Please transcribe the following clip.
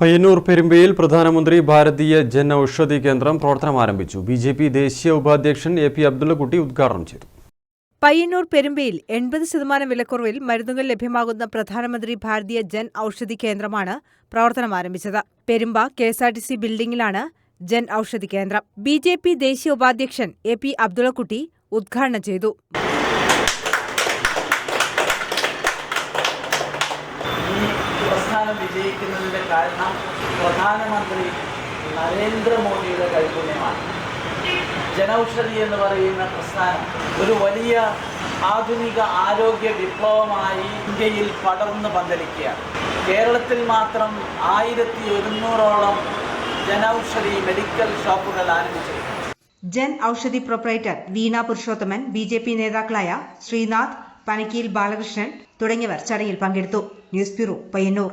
പയ്യന്നൂർ പെരുമ്പയിൽ പ്രധാനമന്ത്രി ഭാരതീയ ജൻ ഔഷധി കേന്ദ്രം പ്രവർത്തനം ആരംഭിച്ചു. ബി ജെ പി ദേശീയ ഉപാധ്യക്ഷൻ എ പി അബ്ദുള്ളക്കുട്ടി ഉദ്ഘാടനം ചെയ്തു. പയ്യന്നൂർ പെരുമ്പയിൽ എൺപത് ശതമാനം വിലക്കുറവിൽ മരുന്നുകൾ ലഭ്യമാകുന്ന പ്രധാനമന്ത്രി ഭാരതീയ ജൻ ഔഷധി കേന്ദ്രമാണ് പ്രവർത്തനം ആരംഭിച്ചത്. Perumba K S R T C ബിൽഡിംഗിലാണ് Jan Aushadhi കേന്ദ്രം. ബി ജെ പി ദേശീയ ഉപാധ്യക്ഷൻ എ പി അബ്ദുള്ളക്കുട്ടി ഉദ്ഘാടനം ചെയ്തു. പ്രസ്ഥാനം വിജയിക്കുന്നതിന്റെ കാരണം പ്രധാനമന്ത്രി നരേന്ദ്രമോദിയുടെ കൈപുണ്യമാണ്. ജനൌഷധി എന്ന് പറയുന്ന പ്രസ്ഥാനം ഒരു വലിയ ആധുനിക ആരോഗ്യ വിപ്ലവമായി ഇന്ത്യയിൽ പടർന്നു പന്തലിക്കുകയാണ്. കേരളത്തിൽ മാത്രം ആയിരത്തി ഒരുന്നൂറോളം ജനൌഷധി മെഡിക്കൽ ഷോപ്പുകൾ ആരംഭിച്ചു Jan Aushadhi proprietor Veena Purushothaman B J P നേതാക്കളായ ശ്രീനാഥ് പനക്കിയിൽ ബാലകൃഷ്ണൻ തുടങ്ങിയവർ ചടങ്ങിൽ പങ്കെടുത്തു. News bureau Payyanur.